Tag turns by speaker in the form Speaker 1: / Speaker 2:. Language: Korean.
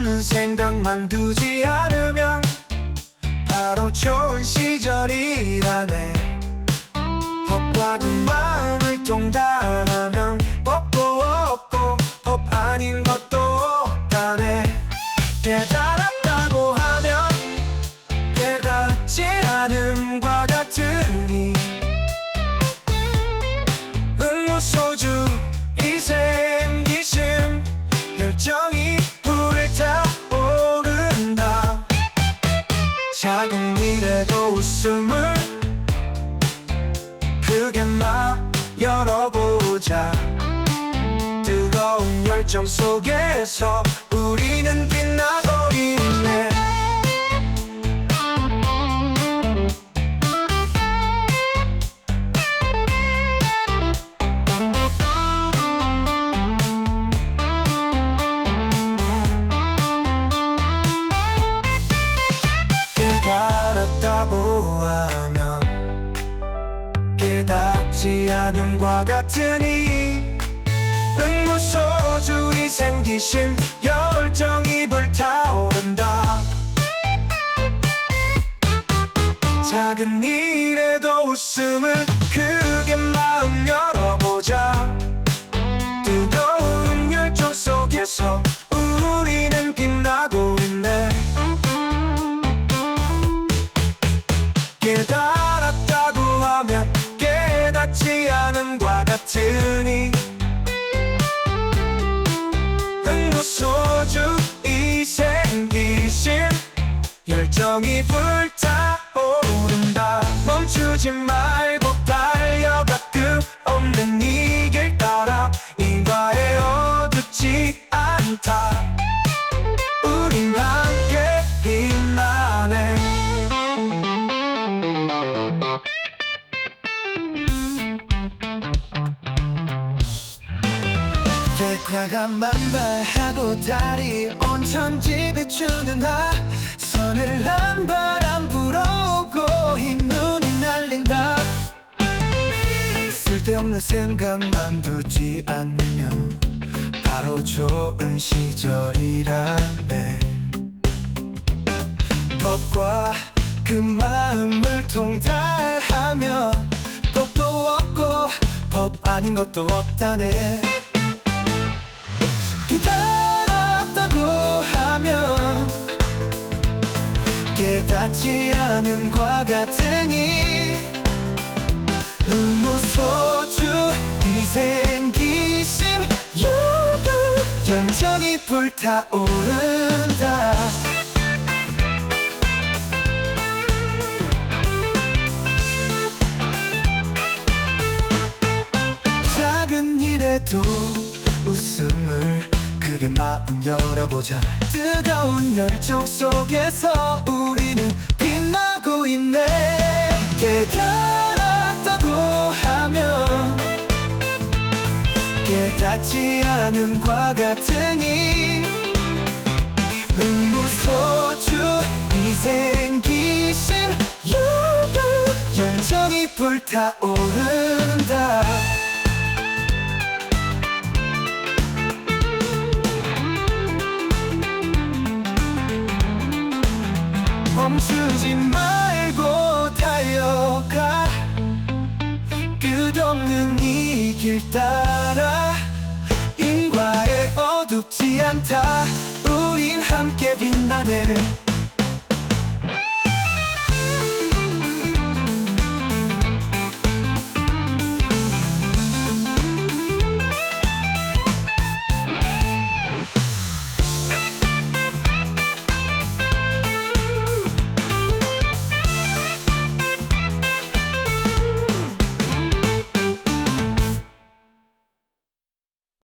Speaker 1: 없는 생각만 두지 않으면 바로 좋은 시절이라네. 법과도 마음을 통달하면 법도 없고 법 아닌 것도 없다네. 깨달았다고 하면 깨닫지 않음과 같으니 응모소주 이생기심 열정이 웃음을 크게 막 열어보자. 뜨거운 열정 속에서 우리는 빛나고 있네 않음과 같으니 응모소주 이 생기심 열정 열정이 불타오른다. 멈추지 말고 달려가. 끝없는 이 길 따라 인과에 어둡지 않다. 우린 함께 빛나네. 백화가 만발하고 달이 온천 집에 추는 날 서늘한 바람 불어오고 흰 눈이 날린다. 쓸데없는 생각만 두지 않으면 바로 좋은 시절이라네. 법과 그 마음을 통달하면 법도 없고 법 아닌 것도 없다네. 기다렸다고 하면 깨닫지 않음과 같으니 의무소주 이생기심 유두 열정이 불타오른 마음 열어보자. 뜨거운 열정 속에서 우리는 빛나고 있네. 깨달았다고 하면 깨닫지 않음과 같으니 흥무소주 이생기심 유두 열정이 불타오른다 멈추지 말고 달려가. 끝없는 이 길 따라 인과에 어둡지 않다. 우린 함께 빛나네